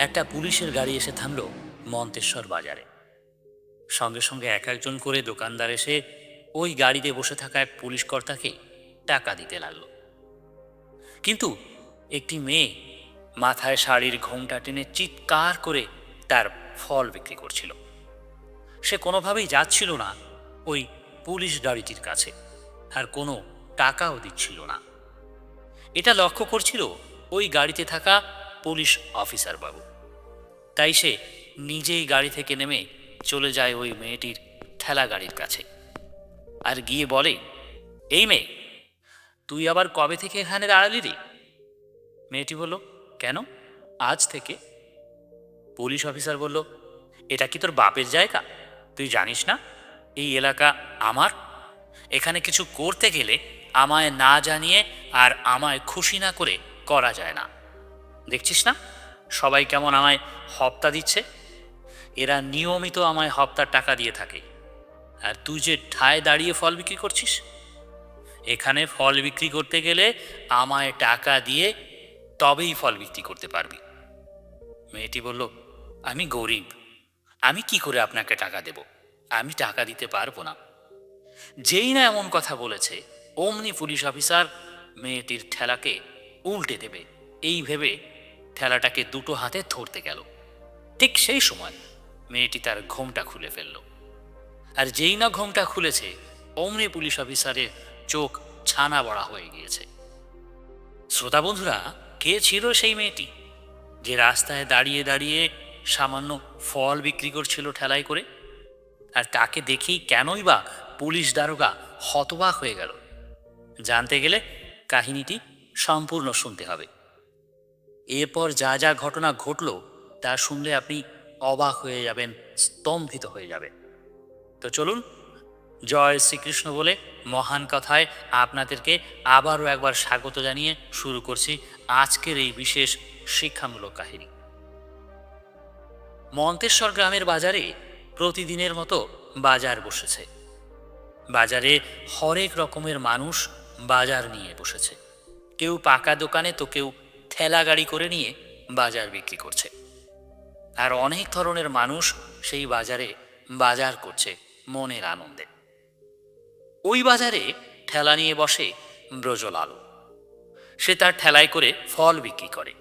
একটা পুলিশের গাড়ি এসে থামল মন্তেশ্বর বাজারে। সঙ্গে সঙ্গে এক একজন করে দোকানদার এসে ওই গাড়িতে বসে থাকা এক পুলিশ কর্তাকে টাকা দিতে লাগল। কিন্তু একটি মেয়ে মাথায় শাড়ির ঘোমটা টেনে চিৎকার করে তার ফল বিক্রি করছিল। সে কোনোভাবেই যাচ্ছিল না ওই পুলিশ গাড়িটির কাছে আর কোনো টাকাও দিচ্ছিল না। এটা লক্ষ্য করছিল ওই গাড়িতে থাকা পুলিশ অফিসার বাবু তাই সে নিজেই গাড়ি থেকে নেমে চলে যায় ওই মেয়েটির ঠেলা গাড়ির কাছে। আর গিয়ে বলে, এই মেয়ে, তুই আবার কবে থেকে এখানে দাঁড়ালি রে? মেয়েটি বলল, কেন? আজ থেকে? পুলিশ অফিসার বলল, এটা কি তোর বাপের জায়গা? তুই জানিস না? এই এলাকা আমার? এখানে কিছু করতে গেলে আমায় না জানিয়ে আর আমায় খুশি না করে করা যায় না। দেখছিস না? সবাই কেমন আমায় হপ্তা দিচ্ছে? এরা নিয়মিত আমায় হপ্তার টাকা দিয়ে থাকে। আর তুই যে ঠায় দাঁড়িয়ে ফল বিক্রি করছিস? এখানে ফল বিক্রি করতে গেলে আমায় টাকা দিয়ে তবেই ফল বিক্রি করতে পারবি। মেয়েটি বলল, আমি গরিব। আমি কি করে আপনাকে টাকা দেব? আমি টাকা দিতে পারব না। যেই না এমন কথা বলেছে, অমনি পুলিশ অফিসার মেয়েটির ঠেলাকে উল্টে দেবে। এই ভেবে ঠেলাটাকে দুটো হাতে ধরতে গেল। ঠিক সেই সময় মেয়েটি তার ঘোমটা খুলে ফেলল। আর যেই না ঘোমটা খুলেছে, অমনি পুলিশ অফিসারের চোখ ছানা বড়া হয়ে গিয়েছে। শ্রোতা বন্ধুরা, কে ছিল সেই মেয়েটি? যে রাস্তায় দাঁড়িয়ে দাঁড়িয়ে সামান্য ফল বিক্রি করছিল ঠেলাই করে? আর তাকে দেখেই কেনই বা পুলিশ দারোগা হতবাক হয়ে গেল? জানতে গেলে কাহিনীটি সম্পূর্ণ শুনতে হবে। এরপর যা যা ঘটনা ঘটল, তা শুনলে আপনি অবাক হয়ে যাবেন, স্তম্ভিত হয়ে যাবে তো চলুন, জয় শ্রীকৃষ্ণ বলে মহান কথায় আপনাদেরকে আবারও একবার স্বাগত জানিয়ে শুরু করছি আজকের এই বিশেষ শিক্ষামূলক কাহিনী। মন্তেশ্বর গ্রামের বাজারে প্রতিদিনের মতো বাজার বসেছে। বাজারে হরেক রকমের মানুষ বাজার নিয়ে বসেছে। কেউ পাকা দোকানে, তো কেউ ঠেলা গাড়ি করে নিয়ে বাজার বিক্রি করছে। আর অনেক ধরনের মানুষ সেই বাজারে বাজার করছে মনের আনন্দে। ওই বাজারে ঠেলা নিয়ে বসে ব্রজলাল। সে তার ঠেলায় করে ফল বিক্রি করে।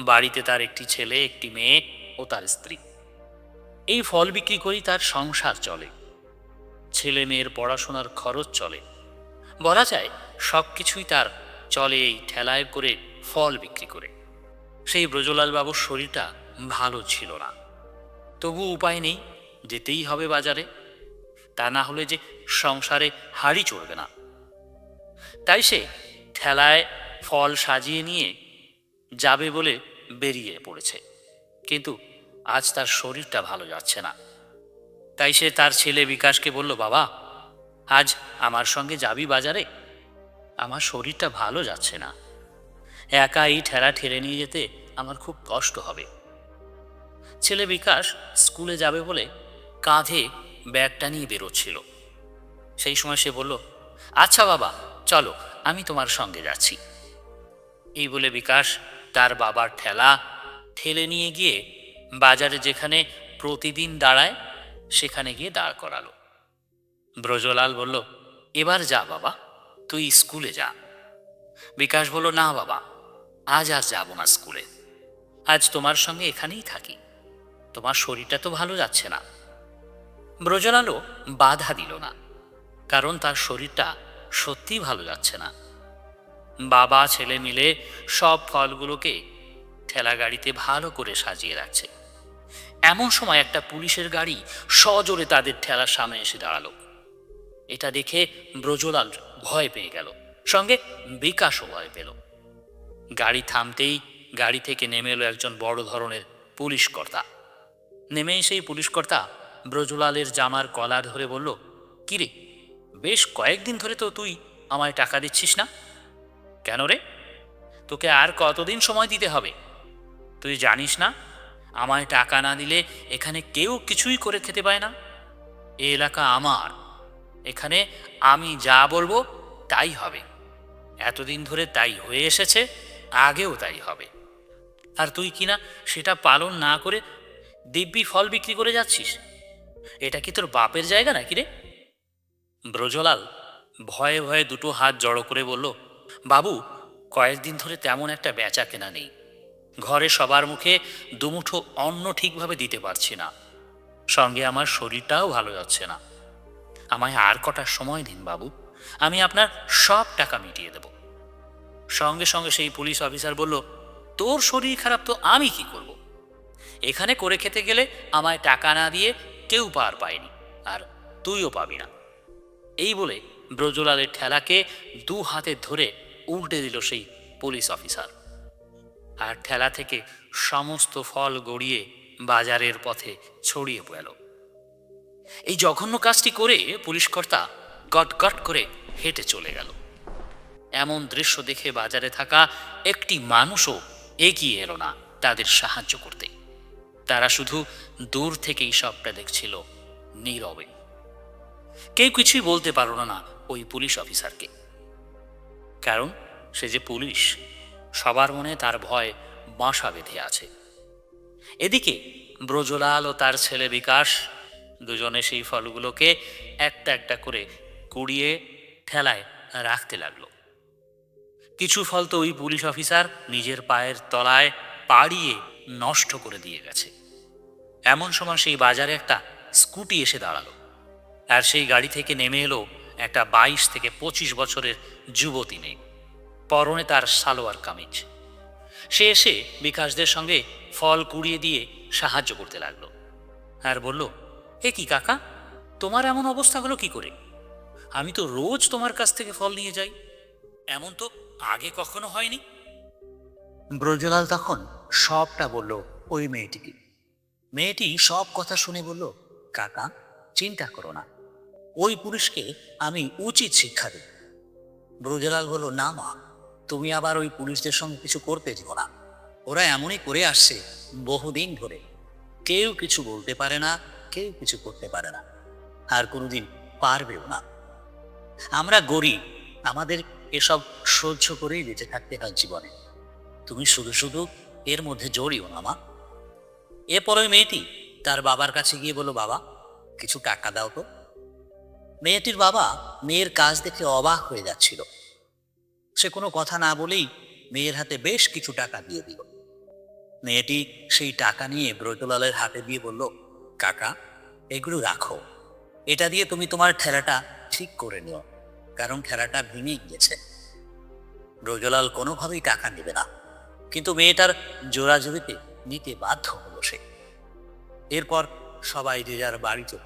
বাড়িতে তার একটি ছেলে, একটি মেয়ে ও তার স্ত্রী। এই ফল বিক্রি করেই তার সংসার চলে। ছেলে মেয়ের পড়াশোনার খরচ চলে। বলা যায় সব কিছুই তার চলে এই ঠেলায় করে ফল বিক্রি করে। সেই ব্রজলাল বাবুর শরীরটা ভালো ছিল না। তবু উপায় নেই, যেতেই হবে বাজারে। তা না হলে যে সংসারে হাড়ি চলবে না। তাই সে ঠেলায় ফল সাজিয়ে নিয়ে যাবে বলে বেরিয়ে পড়েছে। কিন্তু আজ তার শরীরটা ভালো যাচ্ছে না। তাই সে তার ছেলে বিকাশকে বলল, বাবা, আজ আমার সঙ্গে যাবি বাজারে? আমার শরীরটা ভালো যাচ্ছে না। একা এই ঠেলা ঠেলে নিয়ে যেতে আমার খুব কষ্ট হবে। ছেলে বিকাশ স্কুলে যাবে বলে কাঁধে ব্যাগটা নিয়ে বেরোচ্ছিল। সেই সময় সে বলল আচ্ছা বাবা, চলো, আমি তোমার সঙ্গে যাচ্ছি। এই বলে বিকাশ তার বাবার ঠেলা ঠেলে নিয়ে গিয়ে বাজারে যেখানে প্রতিদিন দাঁড়ায়, সেখানে গিয়ে দাঁড় করালো। ব্রজলাল বলল, এবার যা বাবা, তুই স্কুলে যা। বিকাশ বলল, না বাবা আজ আর যাব না স্কুলে। আজ তোমার সঙ্গে এখানেই থাকি। তোমার শরীরটা তো ভালো যাচ্ছে না। ব্রজলালও বাধা দিল না, কারণ তার শরীরটা সত্যি ভালো যাচ্ছে না। বাবা, ছেলে মিলে সব ফলগুলোকে ঠেলা গাড়িতে ভালো করে সাজিয়ে রাখছে। এমন সময় একটা পুলিশের গাড়ি সজোরে তাদের ঠেলার সামনে এসে দাঁড়াল। এটা দেখে ব্রজলাল ভয় পেয়ে গেল, সঙ্গে বিকাশও ভয় পেল। গাড়ি থামতেই গাড়ি থেকে নেমে এলো একজন বড় ধরনের পুলিশ কর্তা নেমেই সেই পুলিশ কর্তা ব্রজলালের জামার কলার ধরে বলল, কিরে, বেশ কয়েকদিন ধরে তো তুই আমায় টাকা দিচ্ছিস না? কেন রে? তোকে আর কতদিন সময় দিতে হবে? তুই জানিস না, আমায় টাকা না দিলে এখানে কেউ কিছুই করে খেতে পায় না? এ এলাকা আমার। এখানে আমি যা বলব তাই হবে। এতদিন ধরে তাই হয়ে এসেছে আগেও তাই হবে। আর তুই কিনা সেটা পালন না করে দিব্যি ফল বিক্রি করে যাচ্ছিস? এটা কি তোর বাপের জায়গা নাকি রে? ব্রজলাল ভয়ে ভয়ে দুটো হাত জড়ো করে বলল, বাবু, কয়েকদিন ধরে তেমন একটা বেচা কেনা নেই। ঘরে সবার মুখে দুমুঠো অন্ন ঠিকভাবে দিতে পারছি না। সঙ্গে আমার শরীরটাও ভালো যাচ্ছে না। আমায় আর কটার সময় দিন বাবু। আমি আপনার সব টাকা মিটিয়ে দেব। সঙ্গে সঙ্গে সেই পুলিশ অফিসার বলল, তোর শরীর খারাপ তো আমি কি করব? এখানে করে খেতে গেলে আমায় টাকা না দিয়ে কেউ পার পায়নি, আর তুইও পাবি না। এই বলে ব্রজলালের ঠেলাকে দু হাতে ধরে উল্টে দিল সেই পুলিশ অফিসার। আর ঠেলা থেকে সমস্ত ফল গড়িয়ে বাজারের পথে ছড়িয়ে গেল এই জঘন্য কাজটি করে পুলিশকর্তা গট গট করে হেঁটে চলে গেল। এমন দৃশ্য দেখে বাজারে থাকা একটি মানুষও এগিয়ে এলো না তাদের সাহায্য করতে। তারা শুধু দূর থেকেই সবটা দেখছিল নীরবে। কেউ কিছুই বলতে পারল না ওই পুলিশ অফিসারকে। কারণ সে যে পুলিশ, সবার মনে তার ভয় বাসা বেঁধে আছে। এদিকে ব্রজলাল ও তার ছেলে বিকাশ দুজনে সেই ফলগুলোকে একটা একটা করে কুড়িয়ে ঠেলায় রাখতে লাগল। কিছু ফল তো ওই পুলিশ অফিসার নিজের পায়ের তলায় পাড়িয়ে নষ্ট করে দিয়ে গেছে। এমন সময় সেই বাজারে একটা স্কুটি এসে দাঁড়াল। আর সেই গাড়ি থেকে নেমে এলো একটা বাইশ থেকে পঁচিশ বছরের যুবতী মেয়ে। পরনে তার সালোয়ার কামিজ। সে এসে বিকাশদের সঙ্গে ফল কুড়িয়ে দিয়ে সাহায্য করতে লাগল। আর বলল, এ কি কাকা, তোমার এমন অবস্থা হলো কি করে? আমি তো রোজ তোমার কাছ থেকে ফল নিয়ে যাই। এমন তো আগে কখনো হয়নি। ব্রজলাল তখন সবটা বলল ওই মেয়েটিকে। মেয়েটি সব কথা শুনে বলল, কাকা, চিন্তা করো না, ওই পুলিশকে আমি উচিত শিক্ষা দেব। ব্রজলাল বলল, না মা, তুমি আবার ওই পুলিশদের সঙ্গে কিছু করতে দিও না। ওরা এমনই করে আসছে বহুদিন ধরে। কেউ কিছু বলতে পারে না, কেউ কিছু করতে পারে না। আর কোনোদিন পারবেও না। আমরা গরিব, আমাদের এসব সহ্য করেই বেঁচে থাকতে হয় জীবনে। তুমি শুধু শুধু এর মধ্যে জড়িও না, মা। এরপরে মেয়েটি তার বাবার কাছে গিয়ে বলল, বাবা, কিছু টাকা দাও তো। মেয়েটির বাবা মেয়ের কাজ দেখে অবাক হয়ে যাচ্ছিল। সে কোনো কথা না বলেই মেয়ের হাতে বেশ কিছু টাকা দিয়ে দিল। মেয়েটি সেই টাকা নিয়ে ব্রজলালের হাতে দিয়ে বলল, কাকা, এগুলো রাখো। এটা দিয়ে তুমি তোমার ঠেলাটা ঠিক করে নিও। কারণ খেলাটা ভেঙে গিয়েছে। ব্রজলাল কোনোভাবেই টাকা নেবে না। কিন্তু মেয়েটার জোরাজুরিতে নিতে বাধ্য হলো সে। এরপর সবাই যে যার বাড়ি চল।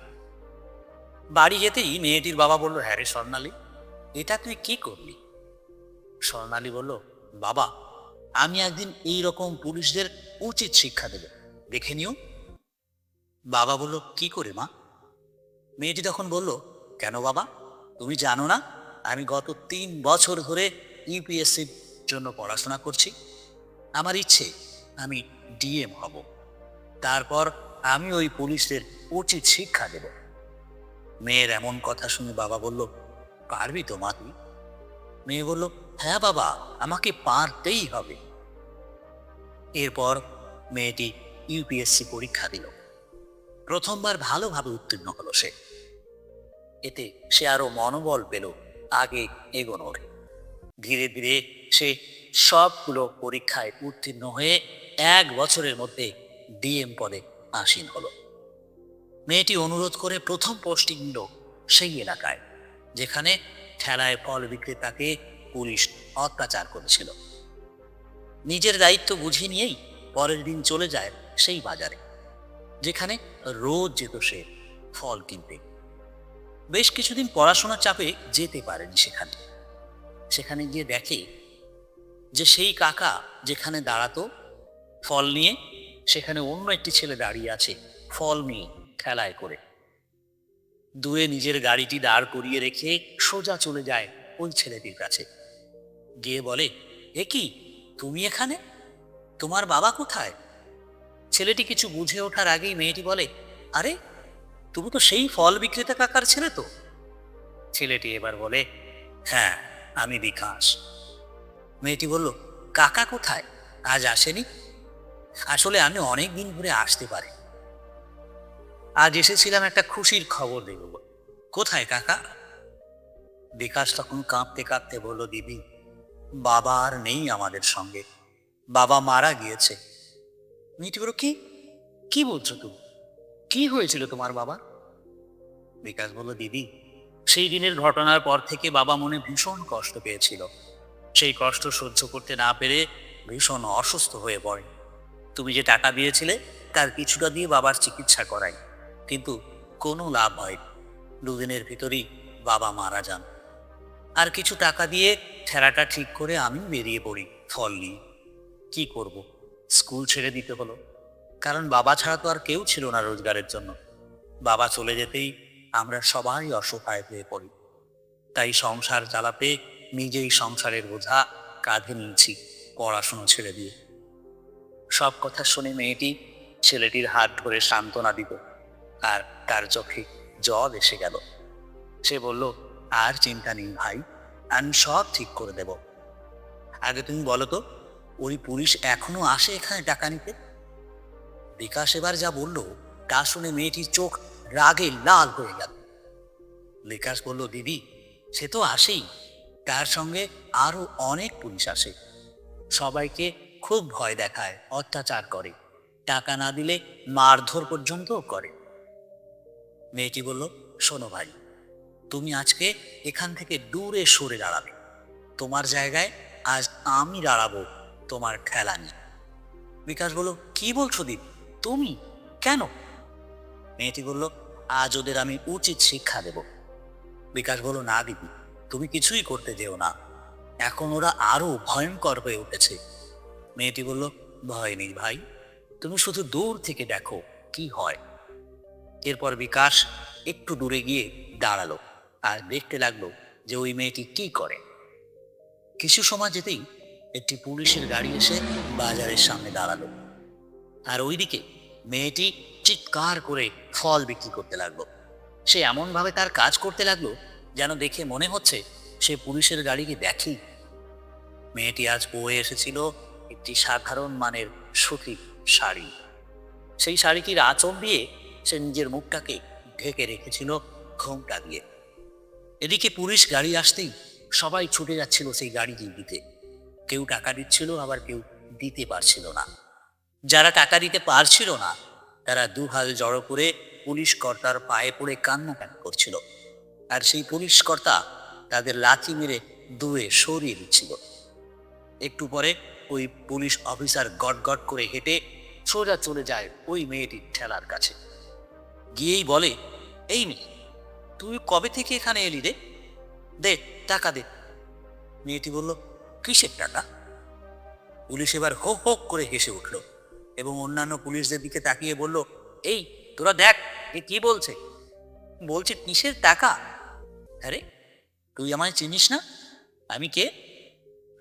বাড়ি যেতেই মেয়েটির বাবা বলল হ্যাঁ রে স্বর্ণালী, এটা তুই কি করলি? স্বর্ণালী বলল, বাবা, আমি একদিন এই রকম পুলিশদের উচিত শিক্ষা দেব। দেখে নিও। বাবা বলল, কি করে মা? মেয়েটি তখন বলল, কেন বাবা, তুমি জানো না আমি গত তিন বছর ধরে ইউপিএসসির জন্য পড়াশোনা করছি। আমার ইচ্ছে, আমি ডিএম হব। তারপর আমি ওই পুলিশদের উচিত শিক্ষা দেব। মেয়ের এমন কথা শুনে বাবা বলল, পারবি তো মা তুই? মেয়ে বলল হ্যাঁ বাবা, আমাকে পারতেই হবে। এরপর মেয়েটি ইউপিএসসি পরীক্ষা দিল। প্রথমবার ভালোভাবে উত্তীর্ণ হলো সে। এতে সে আরও মনোবল পেল। আগে এগোনোর। ধীরে ধীরে সে সবগুলো পরীক্ষায় উত্তীর্ণ হয়ে এক বছরের মধ্যে ডিএম পদে আসীন হলো। মেয়েটি অনুরোধ করে প্রথম পোস্টিং নিল সেই এলাকায়, যেখানে ঠেলায় ফল বিক্রেতাকে পুলিশ অত্যাচার করেছিল। নিজের দায়িত্ব বুঝে নিয়েই পরের দিন চলে যায় সেই বাজারে, যেখানে রোজ যেত সে ফল কিনতে। বেশ কিছুদিন পড়াশোনার চাপে যেতে পারেনি সেখানে। সেখানে গিয়ে দেখে যে সেই কাকা যেখানে দাঁড়াতো, ফল নিয়ে, সেখানে অন্য একটি ছেলে দাঁড়িয়ে আছে, ফল নিয়ে খেলায় করে। দূরে নিজের গাড়িটি দাঁড় করিয়ে রেখে সোজা চলে যায় ওই ছেলেটির কাছে। গিয়ে বলে, এ কি, তুমি এখানে? তোমার বাবা কোথায়? ছেলেটি কিছু বুঝে ওঠার আগেই মেয়েটি বলে, আরে তুমি তো সেই ফল বিক্রেতা কাকার ছেলে তো। ছেলেটি এবার বলে হ্যাঁ আমি বিকাশ। মেয়েটি বলল, কাকা কোথায়? আজ আসেনি? আসলে আমি অনেক দিন ধরে আসতে পারি। আজ এসেছিলাম একটা খুশির খবর দেব। কোথায় কাকা? বিকাশ তখন কাঁপতে কাঁপতে বলল, দিদি, বাবা আর নেই আমাদের সঙ্গে। বাবা মারা গিয়েছে। মিটি বলো কি? কি বলছো তুমি? কি হয়েছিল তোমার বাবা? বিকাশ বলল দিদি সেই দিনের ঘটনার পর থেকে বাবা মনে ভীষণ কষ্ট পেয়েছিল। সেই কষ্ট সহ্য করতে না পেরে ভীষণ অসুস্থ হয়ে পড়ে। তুমি যে টাকা দিয়েছিলে তার কিছুটা দিয়ে বাবার চিকিৎসা করাই। কিন্তু কোনো লাভ হয় দুদিনের ভিতরেই বাবা মারা যান। আর কিছু টাকা দিয়ে ঠেলাটা ঠিক করে আমি বেরিয়ে পড়ি ফল নিয়ে। কি করব? স্কুল ছেড়ে দিতে হলো। কারণ বাবা ছাড়া তো আর কেউ ছিল না রোজগারের জন্য। বাবা চলে যেতেই আমরা সবাই অসহায় হয়ে পড়ি। তাই সংসার চালাতে নিজেই সংসারের বোঝা কাঁধে নিয়েছি পড়াশুনো ছেড়ে দিয়ে। সব কথা শুনে মেয়েটি ছেলেটির হাত ধরে সান্ত্বনা দিত আর তার চোখে জল এসে গেল। সে বলল, আর চিন্তা নেই ভাই, আমি সব ঠিক করে দেব। আগে তুমি বলো তো, ওই পুলিশ এখনও আসে এখানে টাকা নিতে? বিকাশ এবার যা বলল, তা শুনে মেয়েটির চোখ রাগে লাল হয়ে গেল। বিকাশ বলল, দিদি, সে তো আসেই। তার সঙ্গে আরও অনেক পুলিশ আসে। সবাইকে খুব ভয় দেখায়, অত্যাচার করে। টাকা না দিলে মারধর পর্যন্ত করে। মেয়েটি বলল, শোনো ভাই, তুমি আজকে এখান থেকে দূরে সরে দাঁড়াবে। তোমার জায়গায় আজ আমি দাঁড়াবো, তোমার খেলা নিয়ে। বিকাশ বলল, কি বলছো দীপ তুমি? কেন? মেয়েটি বলল, আজ ওদের আমি উচিত শিক্ষা দেব। বিকাশ বলল, না দিদি, তুমি কিছুই করতে যেও না। এখন ওরা আরও ভয়ঙ্কর হয়ে উঠেছে। মেয়েটি বলল, ভয় নেই ভাই, তুমি শুধু দূর থেকে দেখো কি হয়। এরপর বিকাশ একটু দূরে গিয়ে দাঁড়াল আর দেখতে লাগল যে ওই মেয়েটি কি করে। কিছু সময় যেতেই একটি পুলিশের গাড়ি এসে বাজারের সামনে দাঁড়াল। আর ওইদিকে মেয়েটি চিৎকার করে ফল বিক্রি করতে লাগল। সে এমনভাবে তার কাজ করতে লাগল যেন দেখে মনে হচ্ছে সে পুলিশের গাড়িকে দেখেই মেয়েটি আজ বয়ে এসেছিল একটি সাধারণ মানের সুতির শাড়ি। সেই শাড়িটির আঁচল দিয়ে সে নিজের মুখটাকে ঢেকে রেখেছিল ঘোমটা দিয়ে। এদিকে পুলিশ গাড়ি আসতেই সবাই ছুটে যাচ্ছিল সেই গাড়িটি দিতে। কেউ টাকা দিচ্ছিল, আবার কেউ দিতে পারছিল না। যারা টাকা দিতে পারছিল না, তারা দুহাল জড়ো করে পুলিশ কর্তার পায়ে পড়ে কান্নাকাটি করছিল। আর সেই পুলিশ কর্তা তাদের লাথি মেরে দুয়ে সরিয়ে দিচ্ছিল। একটু পরে ওই পুলিশ অফিসার গট গট করে হেঁটে সোজা চলে যায় ওই মেয়েটির ঠেলার কাছে। গিয়েই বলে, এই মেয়ে, তুই কবে থেকে এখানে এলি রে? দে, টাকা দে। মেয়েটি বলল, কিসের টাকা? পুলিশ এবার হোক হোক করে হেসে উঠল। এবং অন্যান্য পুলিশদের দিকে তাকিয়ে বলল, এই, তোরা দেখ, এ কি বলছে? বলছে, কিসের টাকা? আরে, তুই আমায় চিনিস না? আমি কে?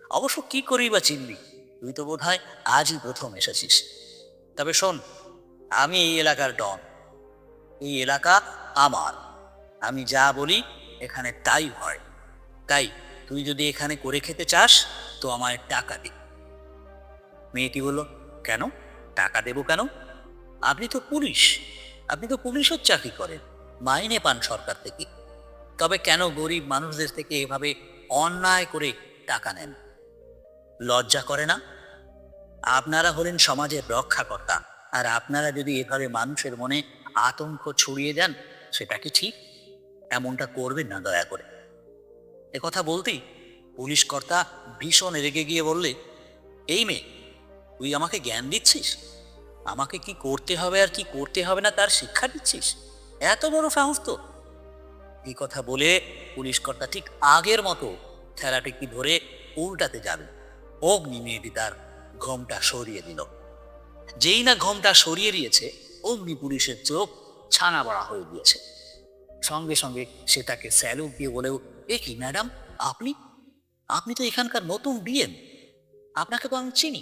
অবশ্য কি করি বা চিনবি? তুই তো বোধ হয় আজই প্রথম এসেছিস। তবে শোন, আমি এই এলাকার ডন। এই এলাকা আমার। আমি যা বলি এখানে তাই হয়। তাই, তুই যদি এখানে করে খেতে চাস, তো আমায় টাকা দে। মেয়েটি বলল, কেন? টাকা দেবো কেন? আপনি তো পুলিশ। আপনি তো পুলিশের চাকরি করেন, মাইনে পান সরকার থেকে। তবে কেন গরিব মানুষদের থেকে এভাবে অন্যায় করে টাকা নেন? লজ্জা করে না? আপনারা হলেন সমাজের রক্ষাকর্তা, আর আপনারা যদি এভাবে মানুষের মনে আতঙ্ক ছড়িয়ে দেন, সেটা কি ঠিক? এমনটা করবেন না দয়া করে। কথা বলতেই পুলিশ কর্তা ভীষণ রেগে গিয়ে বললে, এই মেয়ে তুই আমাকে জ্ঞান দিচ্ছিস? আমাকে কি করতে হবে আর কি করতে হবে না তার শিক্ষা দিচ্ছিস? এত বড় সাহস তো। এই কথা বলে পুলিশ কর্তা ঠিক আগের মতো ঠেলাটিকি ধরে উল্টাতে যাবে অগ্নি মেয়েটি তার ঘোমটা সরিয়ে দিল। যেই না ঘোমটা সরিয়ে দিয়েছে, অগ্নি পুলিশের চোখ ছানা বড়া হয়ে গিয়েছে। সঙ্গে সঙ্গে সে তাকে স্যালুট দিয়ে বলেও, এ কি, ম্যাডাম, আপনি? আপনি তো এখানকার নতুন বিএম আপনাকে তো আমি চিনি।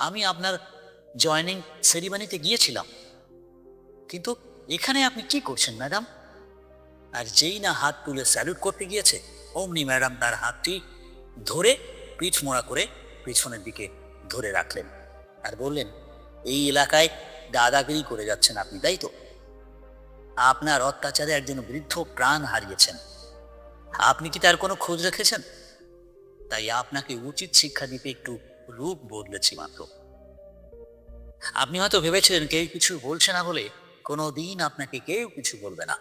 আমি আপনার জয়নিং সেরিমানিতে গিয়েছিলাম। কিন্তু এখানে আপনি কি করছেন ম্যাডাম আর যেই না হাত তুলে স্যালুট করতে গিয়েছে, অমনি ম্যাডাম তার হাতটি ধরে পিঠ মোড়া করে পিছনের দিকে ধরে রাখলেন। আর বললেন, এই এলাকায় দাদাগিরি করে যাচ্ছেন আপনি, তাই তো? আপনার অত্যাচারে একজন বৃদ্ধ প্রাণ হারিয়েছেন। আপনি কি তার কোনো খোঁজ রেখেছেন? তাই আপনাকে উচিত শিক্ষা দিতে একটু রূপ বদলেছি মাত্র। আপনি হয়তো ভেবেছিলেন কেউ কিছু বলছে না বলে কোনো দিন আপনাকে কেউ কিছু বলবে না।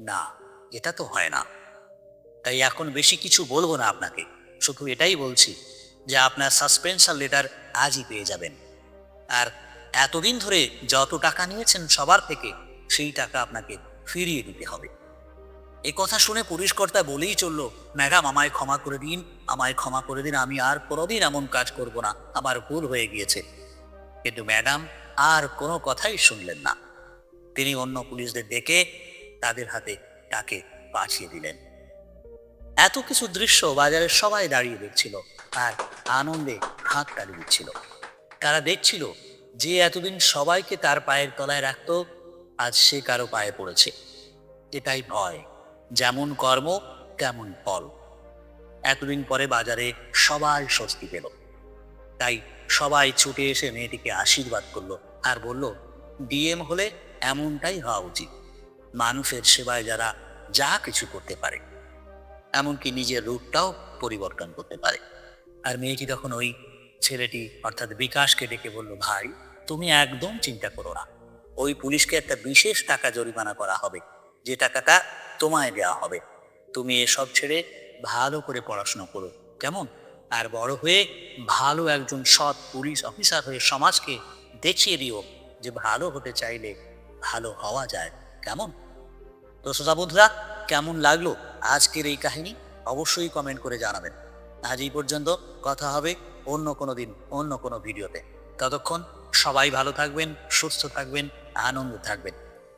না, এটা তো হয় না। তাই এখন বেশি কিছু বলব না আপনাকে। শুধু এটাই বলছি যে আপনার সাসপেনশন লেটার আজই পেয়ে যাবেন। আর এতদিন ধরে যত টাকা নিয়েছেন সবার থেকে সেই টাকা আপনাকে ফিরিয়ে দিতে হবে। এ কথা শুনে পুলিশ কর্তা বলেই চলল, ম্যাডাম, আমায় ক্ষমা করে দিন, আমায় ক্ষমা করে দিন, আমি আর কোনোদিন এমন কাজ করব না, আমার ভুল হয়ে গিয়েছে। কিন্তু ম্যাডাম, আর কোনো কথাই শুনলেন না। তিনি অন্য পুলিশদের ডেকে তাদের হাতে তাকে পাঠিয়ে দিলেন। এত কিছু দৃশ্য বাজারের সবাই দাঁড়িয়ে দেখছিল আর আনন্দে হাত তালি দিচ্ছিল। তারা দেখছিল যে এতদিন সবাইকে তার পায়ের তলায় রাখত, আজ সে কারও পায়ে পড়েছে। এটাই ভয়। যেমন কর্ম, তেমন ফল। এতদিন পরে বাজারে সবাই স্বস্তি পেল। তাই সবাই ছুটে এসে মেয়েটিকে আশীর্বাদ করল আর বলল, ডিএম হলে এমনটাই হওয়া উচিত। মানুষের সেবায় যারা যা কিছু করতে পারে, এমনকি নিজের রূপটাও পরিবর্তন করতে পারে। আর মেয়েটি তখন ওই ছেলেটি, অর্থাৎ বিকাশকে ডেকে বলল, ভাই, তুমি একদম চিন্তা করো না। ওই পুলিশকে একটা বিশেষ টাকা জরিমানা করা হবে। যে টাকাটা তোমায় দেওয়া হবে। তুমি এসব ছেড়ে ভালো করে পড়াশোনা করো, কেমন? আর বড় হয়ে ভালো একজন সৎ পুলিশ অফিসার হয়ে সমাজকে দেখিয়ে দিও যে ভালো হতে চাইলে ভালো হওয়া যায়, কেমন? তো শ্রোতা বন্ধুরা, কেমন লাগল আজকের এই কাহিনী? অবশ্যই কমেন্ট করে জানাবেন। আজ এই পর্যন্ত কথা হবে অন্য কোনো দিন, অন্য কোনো ভিডিওতে। ততক্ষণ সবাই ভালো থাকবেন, সুস্থ থাকবেন, আনন্দ থাকবেন।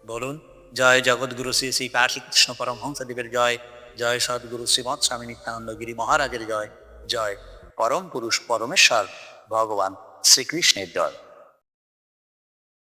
বলুন জয় জগৎগুরু শ্রী শ্রী কাশী কৃষ্ণ পরমহংসদেবের জয় জয় সদ্গুরু শ্রীমৎ স্বামী নিত্যানন্দগিরি মহারাজের জয় জয় পরম পুরুষ পরমেশ্বর ভগবান শ্রীকৃষ্ণের জয়।